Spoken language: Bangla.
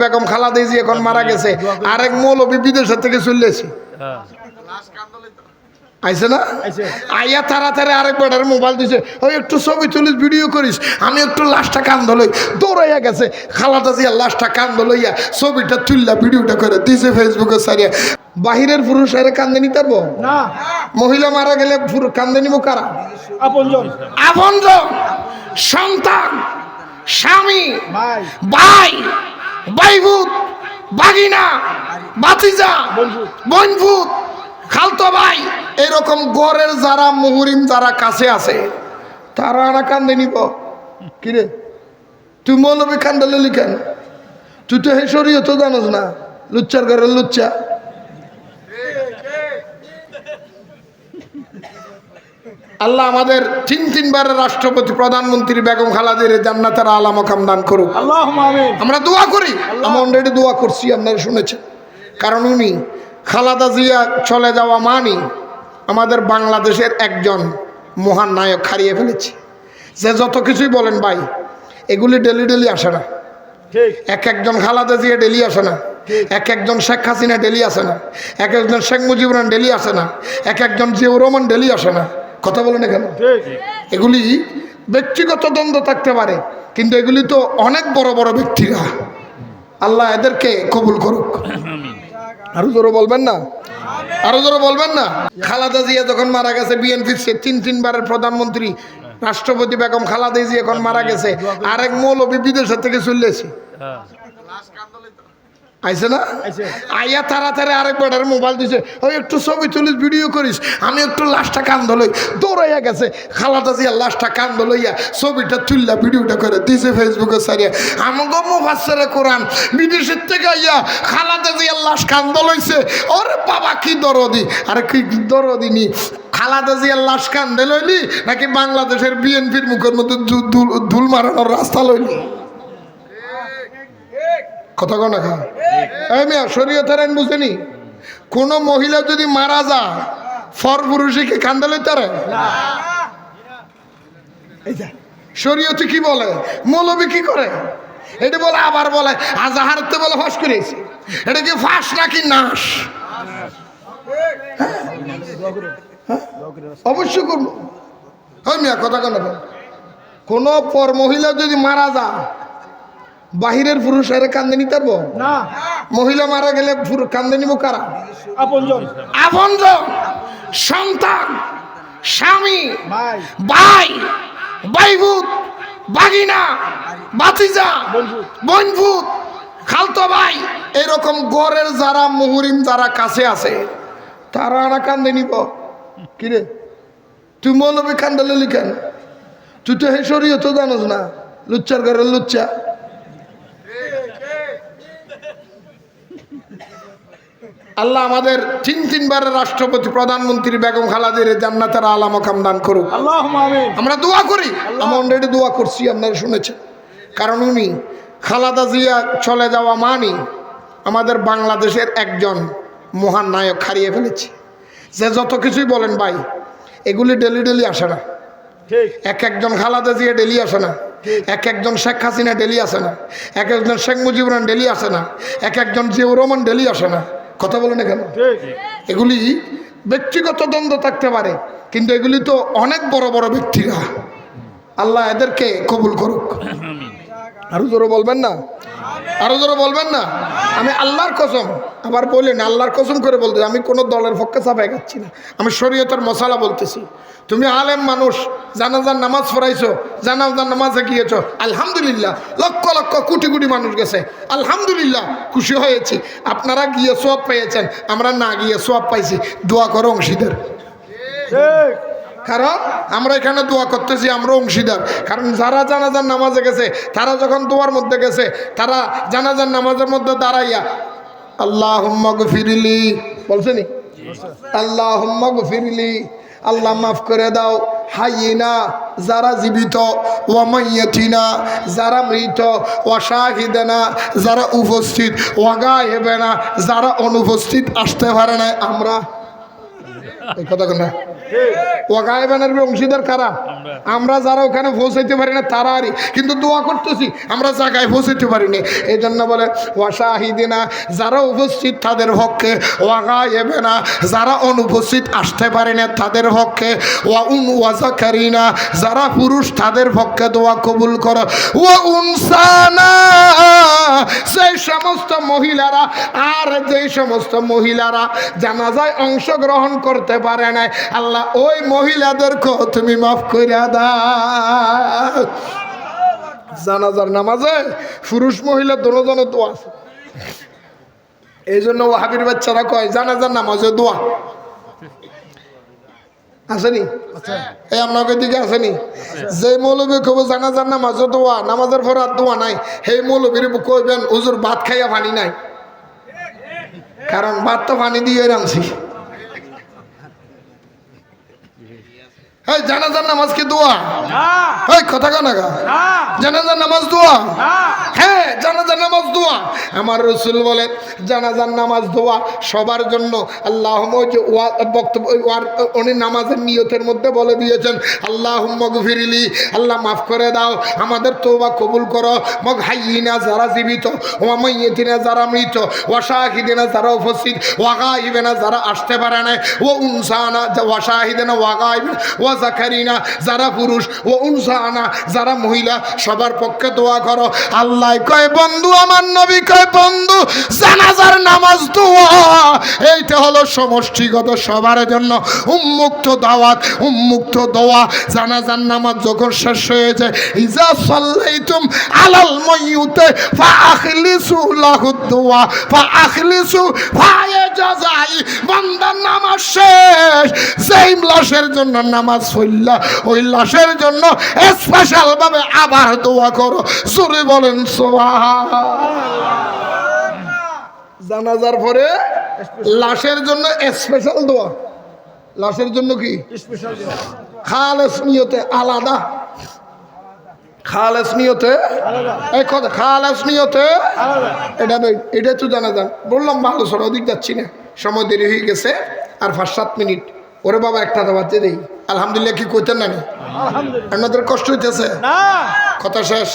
বেগম খালাদা জি এখন মারা গেছে। আরেক মৌলবী বিদেশের থেকে চলেছে আইছে না? আইয়া তাড়াতাড়ি আরেক বেটার মোবাইল দিছে। ওই একটু ছবি তুলিস ভিডিও করিস। আমি একটু লাশটা কান্দ লই। দৌড়াইয়া গেছে। খালাদা জিয়া লাশটা কান্দ লইয়া ছবিটা তুললা ভিডিওটা করে দিছে ফেসবুকে সারিয়া বাহিরের পুরুষ আরে কান্দে নিতে না। মহিলা মারা গেলে কান্দে নিব কারা? আপনজন। আপনজন। সন্তান। স্বামী। ভাই। ভাই ভাইভূত বাগিনা, বাতিজা। বনভূত, খালতো ভাই, এরকম গড়ের যারা মুহুরিম যারা কাছে আছে, তারা আনা কান্দে নিব? কিরে তুই মৌলবী কান্দালে লিখেন তুই তো হে শরীয় তো জানোস না, লুচ্চার ঘরের লুচ্চা। আল্লাহ আমাদের তিন তিনবারের রাষ্ট্রপতি প্রধানমন্ত্রী বেগম খালাদের জান্নাতের আলামকাম দান করুক। আল্লাহ আমরা দোয়া করি। আমরা অলরেডি দোয়া করছি আপনারা শুনেছেন। কারণ উনি খালাদা জিয়া চলে যাওয়া মানি আমাদের বাংলাদেশের একজন মহান নায়ক হারিয়ে ফেলেছে। যে যত কিছুই বলেন ভাই এগুলি ডেলি ডেলি আসে না। এক একজন খালাদা জিয়া ডেলি আসে না। এক একজন শেখ হাসিনা ডেলি আসে না। এক একজন শেখ মুজিবুর ডেলি আসে না। এক একজন জিয়াউর রহমান ডেলি আসে না। কথা বলে না কেন এগুলি ব্যক্তিগত দ্বন্দ্ব থাকতে পারে কিন্তু এগুলি তো অনেক বড় বড় ব্যক্তিরা। আল্লাহ এদেরকে কবুল করুক। আরও জোরে বলবেন না? আরও জোরে বলবেন না? খালাদা জিয়া যখন মারা গেছে বিএনপির সে তিন তিনবারের প্রধানমন্ত্রী রাষ্ট্রপতি বেগম খালাদা জিয়া এখন মারা গেছে আরেক মৌলবী বিদেশের থেকে চলেছে আইছে না। আইয়া তাড়াতাড়ি আরেক বেটার মোবাইল দিছে ওই একটু ছবি তুলিস ভিডিও করিস আমি একটু লাশটা কান্দ লই। দৌড়াইয়া গেছে খালাদা জিয়া লাশটা কান্দ লইয়া ছবিটা তুললা ভিডিওটা করে দিছে ফেসবুকে সারিয়া আমাকে মুফাসসিরে কোরআন বিদেশের থেকে আইয়া খালাদা জিয়া লাশ কান্দ লইছে। ওরে বাবা কি দরদি! আরে কি দরদি নি? খালাদা জিয়ার লাশ কান্দে লইলি নাকি বাংলাদেশের বিএনপির মুখের মধ্যে ধুল- মারানোর রাস্তা লইলি? কথা কো না খা। এই মিয়া শরীয়তের আইন বুঝেনি কোনো মহিলা যদি মারা যায় ফর পুরুষে কি কান্দালে তারে যা শরীয়তে কি বলে? মৌলবী কি করে? এটা বলে আবার বলে আজাহারতে বলে ফাঁস করেছে। এটা কি ফাঁস নাকি নাশ? অবশ্যই করব। ওই মিয়া কথা কেন কোনো পর মহিলা যদি মারা যায় বাহিরের পুরুষ আরে কান্দে নিতে পারব? না। মহিলা মারা গেলে কান্দে নিব কারা? আপনজন। আপনজন। সন্তান স্বামী ভাই। ভাই ভাইভূত বাগিনা বাতিজা। বনভূত। খালতো ভাই। এরকম গড়ের যারা মুহুরিম যারা কাছে আছে তারা আনা কান্দে নিব। কিরে তুই মৌলবী কান্দালে লিখেন। তুই তো হে শরীয় তো জানোস না। লুচ্চার ঘরের লুচ্চা। আল্লাহ আমাদের তিন তিনবারের রাষ্ট্রপতি প্রধানমন্ত্রী বেগম খালাদের জান্নাতের আলামকাম দান করুক। আল্লাহ আমরা দোয়া করি। আমরা অলরেডি দোয়া করছি আপনারা শুনেছেন। কারণ উনি খালাদা জিয়া চলে যাওয়া মানি আমাদের বাংলাদেশের একজন মহান নায়ক হারিয়ে ফেলেছে। যে যত কিছুই বলেন ভাই এগুলি ডেলি ডেলি আসে না। এক একজন খালাদা জিয়া ডেলি আসে না। এক একজন শেখ হাসিনা ডেলি আসে না। এক একজন শেখ মুজিবুর রহমান ডেলি আসে না। এক একজন জিয়াউর রহমান ডেলি আসে না। কথা বলেন এখানে কেন? এগুলি ব্যক্তিগত দ্বন্দ্ব থাকতে পারে কিন্তু এগুলি তো অনেক বড় বড় ব্যক্তিরা। আল্লাহ এদেরকে কবুল করুক। আরও জোরে বলবেন না? আরও জোরে বলবেন না? আমি আল্লাহর কসম, আবার বলেন আল্লাহর কসম করে বলতে আমি কোনো দলের পক্ষে চাপাই যাচ্ছি না। আমি শরীয়তের মশালা বলতেছি। তুমি আলেম মানুষ, জানাজার নামাজ পড়াইছো, জানাজার নামাজে গিয়েছো, আলহামদুলিল্লাহ, লক্ষ লক্ষ কোটি কোটি মানুষ গেছে। আলহামদুলিল্লাহ, খুশি হয়েছি। আপনারা গিয়ে সব পেয়েছেন, আমরা না গিয়ে সব পাইছি। দোয়া করো অংশীদার। ঠিক। কারণ আমরা এখানে দোয়া করতেছি, আমরা অংশীদার। কারণ যারা জানাজার নামাজে গেছে, তারা যখন দোয়ার মধ্যে গেছে, তারা জানাজার নামাজের মধ্যে দাঁড়াইয়া আল্লাহ ফিরিলি বলছেনি আল্লাহ ফিরিলি আল্লাহ মাফ করে দাও। হাইনা যারা জীবিত। ওয়ামাইয়াতিনা যারা মৃত। ওয়াশাহিদেনা যারা উপস্থিত। ওয়াগা হেবে না যারা অনুপস্থিত আসতে পারে না আমরা? এই কথা না। ওয়াগাইবানের অংশীদার কারা? আমরা। যারা ওখানে পৌঁছাইতে পারি না তারা আরই। কিন্তু দোয়া করতেছি আমরা জায়গায় পৌঁছাইতে পারিনি এই জন্য বলে ওয়াশাহিদিনা যারা উপস্থিত তাদের পক্ষে ওয়াগাইবে না যারা অনুপস্থিত আসতে পারে না তাদের পক্ষে ওয়া উন ওয়াজাকারিনা যারা পুরুষ তাদের পক্ষে দোয়া কবুল করো। ওয়া উনসানা সেই সমস্ত মহিলারা আর যে সমস্ত মহিলারা জানাজায় অংশগ্রহণ করতে পারে না আল্লাহ ওই মহিলাদেরকে তুমি মাফ করে দাও। জানাজার নামাজে পুরুষ মহিলা দুজনের দোয়া আছে। এই জন্য ওয়াহাবির বাচ্চারা কয় জানাজার নামাজে দোয়া। আসেনি? এই আপনাকে দিকে আসেনি? যে মৌলবী কব জানাজার নামাজও দোয়া নামাজের পর আর দোয়া নাই। সেই মৌলবীর কইবেন হুজুর ভাত খাইয়া পানি নাই। কারণ ভাত তো পানি দিয়ে রাঁধছি। এই জানাজার নামাজ কি দোয়া? না। এই কথা কানা গা। না। জানাজার নামাজ দোয়া? হ্যাঁ জানাজার নামাজ দোয়া। আমার রসুল বলে জানাজার নামাজ দোয়া সবার জন্য। আল্লাহ যে বক্তব্য উনি নামাজের নিয়তের মধ্যে বলে দিয়েছেন আল্লাহ মগফিরিলি আল্লাহ মাফ করে দাও আমাদের তোবা কবুল করো। মগ হাইনা যারা জীবিত ওয়া মাইয়িনা যারা মৃত ওয়া শাহিদিনা যারা উপস্থিত ওয়া গাইবিনা যারা আসতে পারে না ও উনসানা ওয়া শাহিদিনা ওয়া গাইবিনা ওয়া জাকারিনা, যারা পুরুষ ও উনসানা, যারা মহিলা, সবার পক্ষে দোয়া করো। আল্লাহ কয়, বন্ধু, আমার নবী কয়, বন্ধু, জানাজার নামাজ দোয়া। এইটা হলো সমষ্টিগত সবার জন্য উন্মুক্ত দাওয়াত, উন্মুক্ত দোয়া। জানাজার নামাজ যখন শেষ হয়ে যায়, ইজা সাল্লাইতুম আলাল মাইয়ুতে, ফা আখলিসু লাহু দোয়া, ফা আখলিসু ফায়ে জাযাই বান্দার নামাজ শেষ। যেই লাশের জন্য নামাজ হইলা ওই লাশের জন্য স্পেশাল ভাবে আবার দোয়া করো। জোরে বলেন সোহা জানাজার পরে লাশের জন্য স্পেশাল দোয়া। লাশের জন্য কি? স্পেশাল খালেস নিয়তে আলাদা। খালেস নিয়তে? এই কথা খালেস নিয়তে? এটা এটা তো জানা যান বললাম ভালো সর যাচ্ছি না। সময় দেরি হয়ে গেছে আর পাঁচ সাত মিনিট। ওরে বাবা একটা দাবাতে দেই। আলহামদুলিল্লাহ কি কইতেন নি? আপনাদের কষ্ট হইতেছে? কথা শেষ।